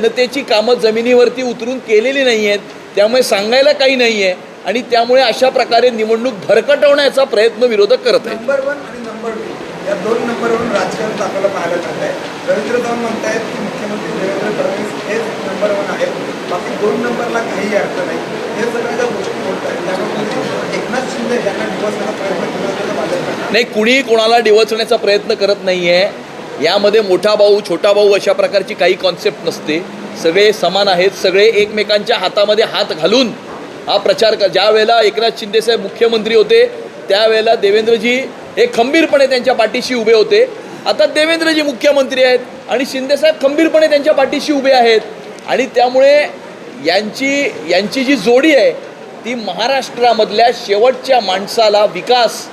जनतेची कामं जमिनीवरती उतरून केलेली नाही आहेत त्यामुळे सांगायला काही नाही आहे आणि त्यामुळे अशा प्रकारे निवडणूक भरकटवण्याचा प्रयत्न विरोधक करत आहेत. हे. नाही कुणीही कोणाला डिवचण्याचा प्रयत्न करत नाही आहे यामध्ये मोठा भाऊ छोटा भाऊ अशा प्रकारची काही कॉन्सेप्ट नसते. सगळे समान आहेत सगळे एकमेकांच्या हातामध्ये हात घालून हा प्रचार कर ज्या वेळेला एकनाथ शिंदेसाहेब मुख्यमंत्री होते त्यावेळेला देवेंद्रजी हे खंबीरपणे त्यांच्या पाठीशी उभे होते. आता देवेंद्रजी मुख्यमंत्री आहेत आणि शिंदेसाहेब खंबीरपणे त्यांच्या पाठीशी उभे आहेत. आणि त्यामुळे यांची यांची जी जोडी आहे ती महाराष्ट्रामधल्या शेवटच्या माणसाला विकास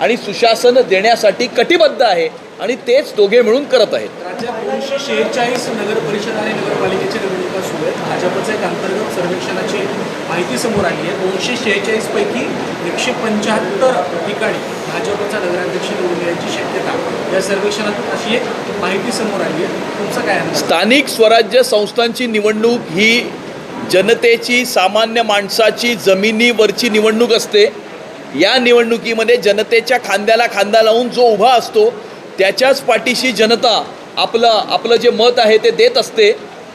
आणि सुशासन देण्यासाठी कटिबद्ध आहे. आणि तेच दोघे मिळून करत आहेत. राज्यात दोनशे शेहेचाळीस नगर परिषद आणि नगरपालिकेच्या निवडणुका सुरू आहेत. भाजपचं एक अंतर्गत सर्वेक्षणाची माहिती समोर आली आहे. दोनशे शेहेचाळीस पैकी एकशे पंच्याहत्तर ठिकाणी भाजपचा नगराध्यक्ष निवडून येण्याची शक्यता या सर्वेक्षणातून अशी एक माहिती समोर आली आहे. तुमचं काय अंदाज? स्थानिक स्वराज्य संस्थांची निवडणूक ही जनतेची सामान्य माणसाची जमिनीवरची निवडणूक असते. या निवडणुकीमध्ये जनतेच्या खांद्याला खांदा लावून जो उभा असतो त्याच्याच पाठीशी जनता आपलं आपलं जे मत आहे ते देत असते.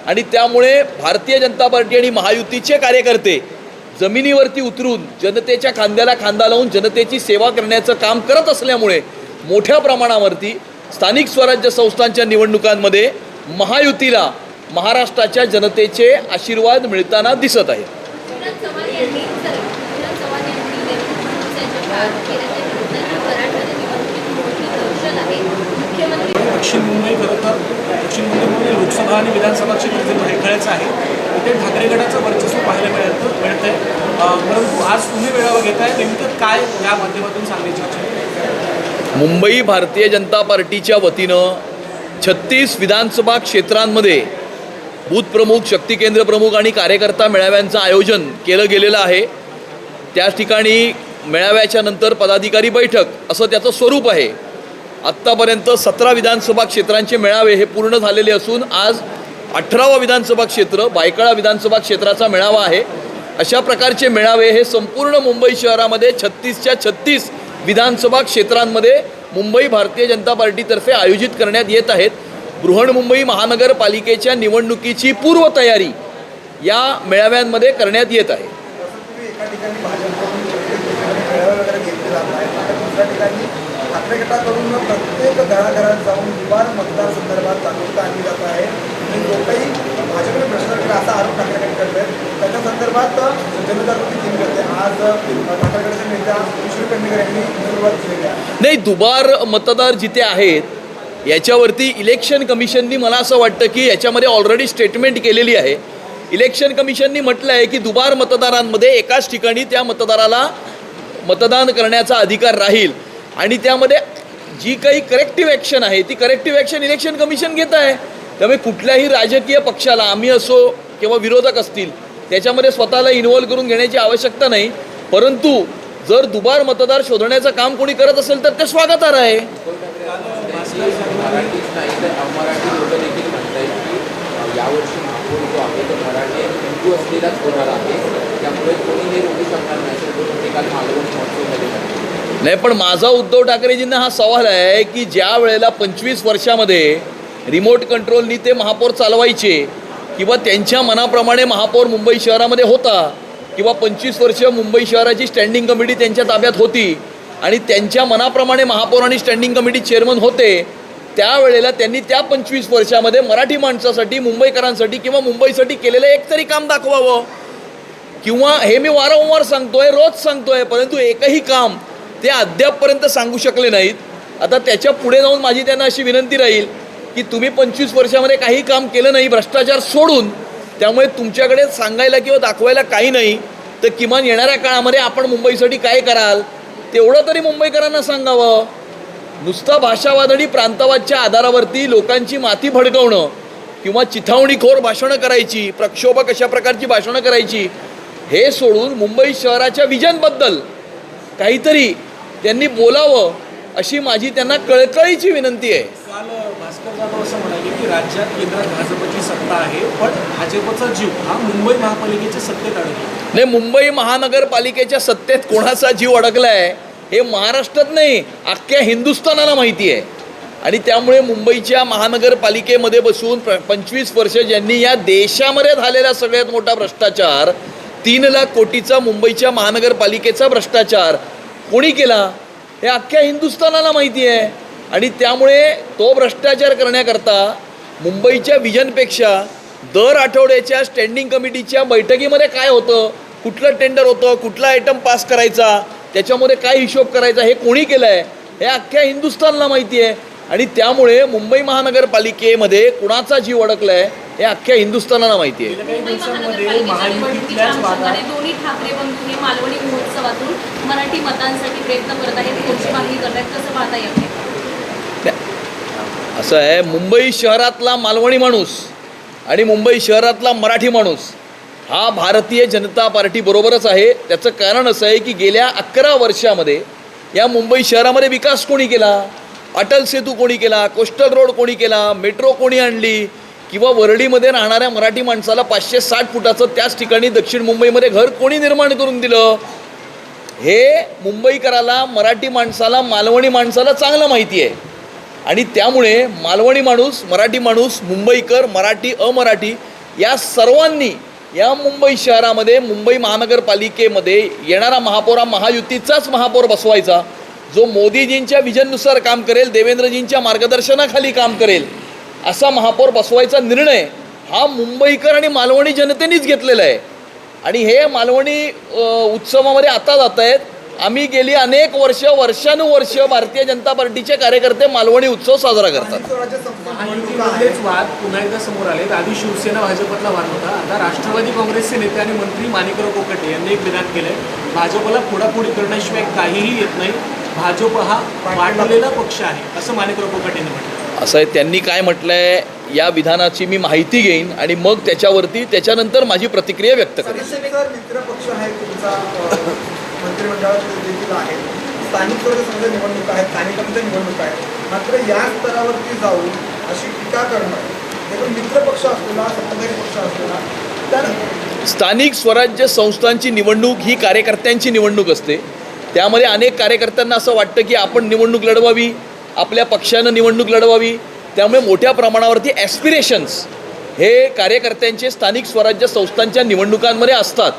आणि त्यामुळे भारतीय जनता पार्टी आणि महायुतीचे कार्यकर्ते जमिनीवरती उतरून जनतेच्या खांद्याला खांदा लावून जनतेची सेवा करण्याचं काम करत असल्यामुळे मोठ्या प्रमाणावरती स्थानिक स्वराज्य संस्थांच्या निवडणुकांमध्ये महायुतीला महाराष्ट्राच्या जनतेचे आशीर्वाद मिळताना दिसत आहे. चव्हाण यांनी सर विनोद चव्हाण यांनी देवेंद्र फडणवीस यांच्यावर केल्याच्या विरोधात मराठवाडा निवडणुकीत मोठी दहशत आहे मुख्यमंत्री दक्षिण मुंबई खरं तर दक्षिण मुंबईमध्ये म्हणजे लोकसभा आणि विधानसभा क्षेत्र जे रेखाळ्याचं आहे. तिथे ठाकरे गटाचं वर्चस्व पाहायला मिळतं मिळतंय. अं, परंतु आज तुम्ही वेळावर घेताय नेमकं काय या माध्यमातून सांगण्याची इच्छा मुंबई भारतीय जनता पार्टीच्या वतीनं छत्तीस विधानसभा क्षेत्रांमध्ये बूथ प्रमुख शक्ती केंद्र प्रमुख आणि कार्यकर्ता मेळाव्यांचं आयोजन केलं गेलेलं आहे. त्या ठिकाणी मेळाव्याच्या नंतर पदाधिकारी बैठक असं त्याचं स्वरूप आहे. आत्तापर्यंत सतरा विधानसभा क्षेत्रांचे मेळावे हे पूर्ण झालेले असून आज अठरावा विधानसभा क्षेत्र बायकाळा विधानसभा क्षेत्राचा मेळावा आहे. अशा प्रकारचे मेळावे हे संपूर्ण मुंबई शहरामध्ये छत्तीसच्या छत्तीस विधानसभा क्षेत्रांमध्ये मुंबई भारतीय जनता पार्टीतर्फे आयोजित करण्यात येत आहेत. बृहन्मुंबई महानगरपालिकेच्या निवडणुकीची पूर्वतयारी या मेळाव्यांमध्ये करण्यात येत आहे. गटाकडून प्रत्येक घराघरात जाऊन निवार मतदार संदर्भात जागरूकता आणली जात आहे. आणि जो काही भाजपने भ्रष्टाचार असा आरोप ठाकरेकडे गट करत आहेत त्याच्या संदर्भात जनजागृती केली जाते आज ठाकरे नेत्या किशोर पेडणेकर यांनी सुरुवात केलेली आहे. नाही दुबार मतदार जिथे आहेत याच्यावरती इलेक्शन कमिशननी मला असं वाटतं की याच्यामध्ये ऑलरेडी स्टेटमेंट केलेली आहे. इलेक्शन कमिशननी म्हटलं आहे की दुबार मतदारांमध्ये एकाच ठिकाणी त्या मतदाराला मतदान करण्याचा अधिकार राहील. आणि त्यामध्ये जी काही करेक्टिव्ह ॲक्शन आहे ती करेक्टिव्ह ॲक्शन इलेक्शन कमिशन घेत आहे. त्यामुळे कुठल्याही राजकीय पक्षाला आम्ही असो किंवा विरोधक असतील त्याच्यामध्ये स्वतःला इन्व्हॉल्व करून घेण्याची आवश्यकता नाही. परंतु जर दुबार मतदार शोधण्याचं काम कोणी करत असेल तर ते स्वागतार्ह आहे. असलेलाच होणार आहे त्यामुळे कोणी हे रोखू शकणार नाही नाही पण माझा उद्धव ठाकरेजींना हा सवाल आहे की ज्या वेळेला पंचवीस वर्षामध्ये रिमोट कंट्रोलनी ते महापौर चालवायचे किंवा त्यांच्या मनाप्रमाणे महापौर मुंबई शहरामध्ये होता किंवा पंचवीस वर्ष मुंबई शहराची स्टँडिंग कमिटी त्यांच्या ताब्यात होती आणि त्यांच्या मनाप्रमाणे महापौर आणि स्टँडिंग कमिटी चेअरमन होते त्यावेळेला त्यांनी त्या पंचवीस वर्षामध्ये मराठी माणसासाठी मुंबईकरांसाठी किंवा मुंबईसाठी केलेलं एक तरी काम दाखवावं. किंवा हे मी वारंवार सांगतोय रोज सांगतोय परंतु एकही काम ते अद्यापपर्यंत सांगू शकले नाहीत. आता त्याच्या पुढे जाऊन माझी त्यांना अशी विनंती राहील की तुम्ही पंचवीस वर्षामध्ये काही काम केलं नाही भ्रष्टाचार सोडून त्यामुळे तुमच्याकडे सांगायला किंवा दाखवायला काही नाही तर किमान येणाऱ्या काळामध्ये आपण मुंबईसाठी काय कराल? तेवढं तरी मुंबईकरांना सांगावं. नुसता भाषावाद आणि प्रांतवादच्या आधारावरती लोकांची माती भडकवणं किंवा चिथावणीखोर भाषणं करायची प्रक्षोभक अशा प्रकारची भाषणं करायची हे सोडून मुंबई शहराच्या विजनबद्दल काहीतरी त्यांनी बोलावं अशी माझी त्यांना कळकळीची विनंती आहे. काल भास्कर जाधव असं म्हणाले की राज्यात केंद्रात भाजपची सत्ता आहे पण भाजपचा जीव हा मुंबई महापालिकेच्या सत्तेत अडकला. नाही मुंबई महानगरपालिकेच्या सत्तेत कोणाचा जीव अडकलाय हे महाराष्ट्रात नाही अख्ख्या हिंदुस्थानाला माहिती आहे. आणि त्यामुळे मुंबईच्या महानगरपालिकेमध्ये बसून प पंचवीस वर्ष ज्यांनी या देशामध्ये झालेला सगळ्यात मोठा भ्रष्टाचार तीन लाख कोटीचा मुंबईच्या महानगरपालिकेचा भ्रष्टाचार कोणी केला हे अख्ख्या हिंदुस्थानाला माहिती आहे. आणि त्यामुळे तो भ्रष्टाचार करण्याकरता मुंबईच्या विजनपेक्षा दर आठवड्याच्या स्टँडिंग कमिटीच्या बैठकीमध्ये काय होतं कुठलं टेंडर होतं कुठला आयटम पास करायचा त्याच्यामध्ये काय हिशोब करायचा हे कोणी केलं आहे हे अख्ख्या हिंदुस्थानला माहिती आहे. आणि त्यामुळे मुंबई महानगरपालिकेमध्ये कुणाचा जीव अडकला आहे हे अख्ख्या हिंदुस्थानाला माहिती आहे. मराठी मतांसाठी प्रयत्न करत आहेत कोणती मागणी करत आहेत कसं पाहता येते असं आहे मुंबई शहरातला मालवणी माणूस आणि मुंबई शहरातला मराठी माणूस हा भारतीय जनता पार्टीबरोबरच आहे. त्याचं कारण असं आहे की गेल्या अकरा वर्षामध्ये या मुंबई शहरामध्ये विकास कोणी केला? अटल सेतू कोणी केला? कोस्टल रोड कोणी केला? मेट्रो कोणी आणली? किंवा वरळीमध्ये राहणाऱ्या मराठी माणसाला पाचशे साठ फुटाचं त्याच ठिकाणी दक्षिण मुंबईमध्ये घर कोणी निर्माण करून दिलं? हे मुंबईकराला मराठी माणसाला मालवणी माणसाला चांगलं माहिती आहे. आणि त्यामुळे मालवणी माणूस मराठी माणूस मुंबईकर मराठी अमराठी या सर्वांनी या मुंबई शहरामध्ये मुंबई महानगरपालिकेमध्ये येणारा महापौर हा महायुतीचाच महापौर बसवायचा जो मोदीजींच्या विजननुसार काम करेल देवेंद्रजींच्या मार्गदर्शनाखाली काम करेल असा महापौर बसवायचा निर्णय हा मुंबईकर आणि मालवणी जनतेनेच घेतलेला आहे. आणि हे मालवणी उत्सवामध्ये आता जात आहेत आम्ही गेली अनेक वर्ष वर्षानुवर्ष भारतीय जनता पार्टीचे कार्यकर्ते मालवणी उत्सव साजरा करतात. वाद पुन्हा एकदा समोर आलेत. आधी शिवसेना भाजपतला वाद होता. आता राष्ट्रवादी काँग्रेसचे नेते आणि मंत्री माणिकराव कोकटे यांनी एक विधान केलंय. भाजपला फोडाफोडी करण्याशिवाय काहीही येत नाही. भाजप हा वाढलेला पक्ष आहे असं माणिकराव कोकटे यांनी म्हटलं असं आहे त्यांनी काय म्हटलं आहे या विधानाची मी माहिती घेईन आणि मग त्याच्यावरती त्याच्यानंतर माझी प्रतिक्रिया व्यक्त करेन. मित्र या स्तरावरती जाऊन अशी टीका करणं असलेला सत्ताधारी पक्ष असलेला तर स्थानिक स्वराज्य संस्थांची निवडणूक ही कार्यकर्त्यांची निवडणूक असते. त्यामध्ये अनेक कार्यकर्त्यांना असं वाटतं की आपण निवडणूक लढवावी आपल्या पक्षानं निवडणूक लढवावी त्यामुळे मोठ्या प्रमाणावरती ॲस्पिरेशन्स हे कार्यकर्त्यांचे स्थानिक स्वराज्य संस्थांच्या निवडणुकांमध्ये असतात.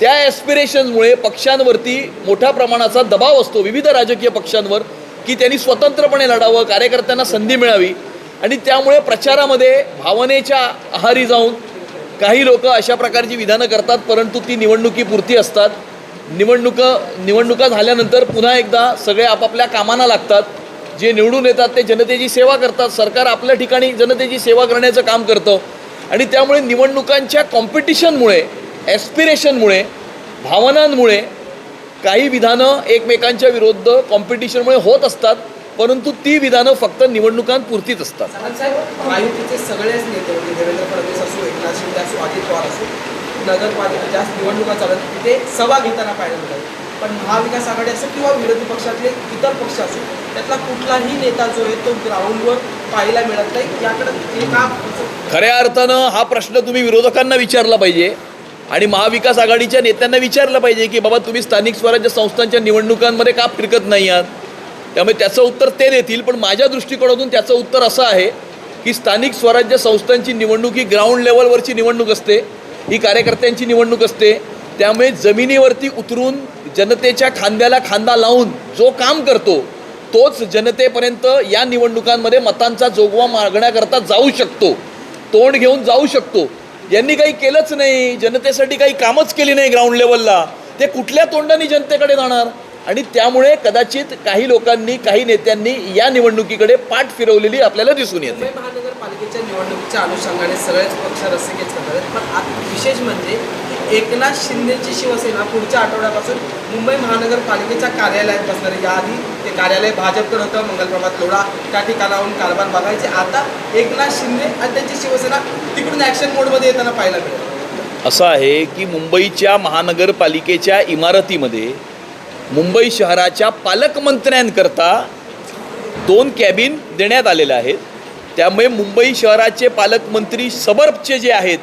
त्या ॲस्पिरेशन्समुळे पक्षांवरती मोठ्या प्रमाणाचा दबाव असतो. विविध राजकीय पक्षांवर की त्यांनी स्वतंत्रपणे लढावं कार्यकर्त्यांना संधी मिळावी आणि त्यामुळे प्रचारामध्ये भावनेच्या आहारी जाऊन काही लोक अशा प्रकारची विधानं करतात परंतु ती निवडणुकीपुरती असतात. निवडणुकं निवडणुका झाल्यानंतर पुन्हा एकदा सगळे आपापल्या कामांना लागतात. जे निवडून येतात ते जनतेची सेवा करतात. सरकार आपल्या ठिकाणी जनतेची सेवा करण्याचं काम करतं. आणि त्यामुळे निवडणुकांच्या कॉम्पिटिशनमुळे ॲस्पिरेशनमुळे भावनांमुळे काही विधानं एकमेकांच्या विरुद्ध कॉम्पिटिशनमुळे होत असतात. परंतु ती विधानं फक्त निवडणुकांपुरतीच असतात. साहेब सगळेच नेते देवेंद्र फडणवीस असो एकनाथ शिंदे असो अजित पवार असो नगरपालिका जास्त निवडणुका चालत तिथे सभा घेताना पाहायला मिळतात. पण महाविकास आघाडी असेल किंवा विरोधी पक्षातले इतर पक्ष असेल त्यातला कुठलाही नेता जो आहे तो ग्राउंडवर पाहायला मिळत नाही. याकडे खऱ्या अर्थानं हा प्रश्न तुम्ही विरोधकांना विचारला पाहिजे आणि महाविकास आघाडीच्या नेत्यांना विचारलं पाहिजे की बाबा तुम्ही स्थानिक स्वराज्य संस्थांच्या निवडणुकांमध्ये का फिरकत नाही आहात? त्यामुळे त्याचं उत्तर ते देतील पण माझ्या दृष्टिकोनातून त्याचं उत्तर असं आहे की स्थानिक स्वराज्य संस्थांची निवडणूक ही ग्राउंड लेवलवरची निवडणूक असते ही कार्यकर्त्यांची निवडणूक असते त्यामुळे जमिनीवरती उतरून जनतेच्या खांद्याला खांदा लावून जो काम करतो तोच जनतेपर्यंत या निवडणुकांमध्ये मतांचा जोगवा मागण्याकरता जाऊ शकतो तोंड घेऊन जाऊ शकतो. यांनी काही केलंच नाही जनतेसाठी काही कामच केली नाही ग्राउंड लेवलला ते कुठल्या तोंडाने जनतेकडे जाणार? आणि त्यामुळे कदाचित काही लोकांनी काही नेत्यांनी या निवडणुकीकडे पाठ फिरवलेली आपल्याला दिसून येते. महानगरपालिकेच्या निवडणुकीच्या अनुषंगाने सगळेच पक्ष रस्ते घेत पण आता विशेष म्हणजे एकनाथ शिंदेची शिवसेना पुढच्या आठवड्यापासून मुंबई महानगरपालिकेच्या कार्यालयात बसणार आहे. याआधी ते कार्यालय भाजपकडे होतं मंगलप्रभात लोढा. त्या ठिकाणाहून कारभार बघायचे. आता एकनाथ शिंदे आणि त्यांची शिवसेना तिकडून ॲक्शन मोडमध्ये येताना पाहायला मिळेल. असं आहे की मुंबईच्या महानगरपालिकेच्या इमारतीमध्ये मुंबई शहराच्या पालकमंत्र्यांकरता दोन कॅबिन देण्यात आलेल्या आहेत. त्यामुळे मुंबई शहराचे पालकमंत्री सबर्बचे जे आहेत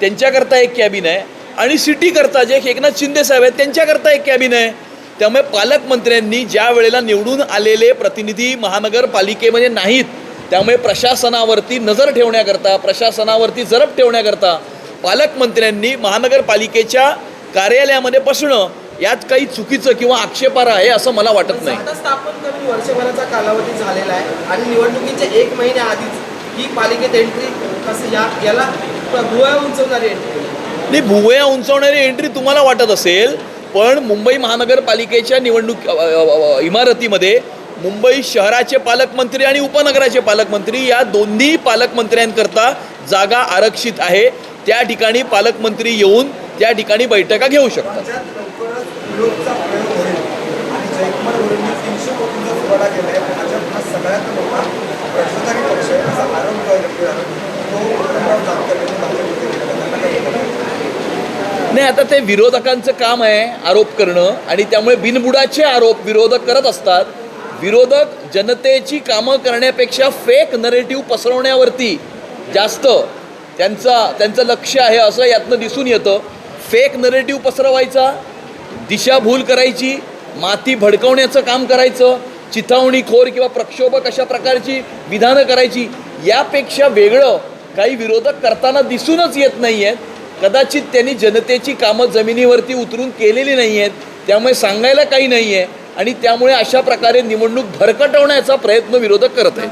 त्यांच्याकरता एक कॅबिन आहे. आणि सिटीकरता जे एकनाथ शिंदे साहेब आहेत त्यांच्याकरता एक कॅबिन आहे. त्यामुळे पालकमंत्र्यांनी ज्या वेळेला निवडून आलेले प्रतिनिधी महानगरपालिकेमध्ये नाहीत त्यामुळे प्रशासनावरती नजर ठेवण्याकरता प्रशासनावरती जरब ठेवण्याकरता पालकमंत्र्यांनी महानगरपालिकेच्या कार्यालयामध्ये बसणं यात काही चुकीचं किंवा आक्षेपार्ह आहे असं मला वाटत नाही. वर्षभराचा कालावधी झालेला आहे आणि निवडणुकीच्या एक महिन्या आधीच ही पालिकेत एंट्री कसं या याला उंचवणारी एंट्री नाही भुवया उंचावणारी एंट्री तुम्हाला वाटत असेल पण मुंबई महानगरपालिकेच्या निवडणूक इमारतीमध्ये मुंबई शहराचे पालकमंत्री आणि उपनगराचे पालकमंत्री या दोन्ही पालकमंत्र्यांकरता जागा आरक्षित आहे. त्या ठिकाणी पालकमंत्री येऊन त्या ठिकाणी बैठका घेऊ शकतात. राज्यात नाही आता ते विरोधकांचं काम आहे आरोप करणं आणि त्यामुळे बिनबुडाचे आरोप विरोधक करत असतात. विरोधक जनतेची कामं करण्यापेक्षा फेक नरेटिव्ह पसरवण्यावरती जास्त त्यांचा त्यांचं लक्ष आहे असं यातनं दिसून येतं. फेक नरेटिव्ह पसरवायचा दिशाभूल करायची माती भडकवण्याचं काम करायचं चिथावणीखोर किंवा प्रक्षोभक अशा प्रकारची विधानं करायची यापेक्षा वेगळं काही विरोधक करताना दिसूनच येत नाही आहेत कदाचित त्यांनी जनतेची कामं जमिनीवरती उतरून केलेली नाही आहेत त्यामुळे सांगायला काही नाही आहे आणि त्यामुळे अशा प्रकारे निवडणूक भरकटवण्याचा प्रयत्न विरोधक करत आहेत.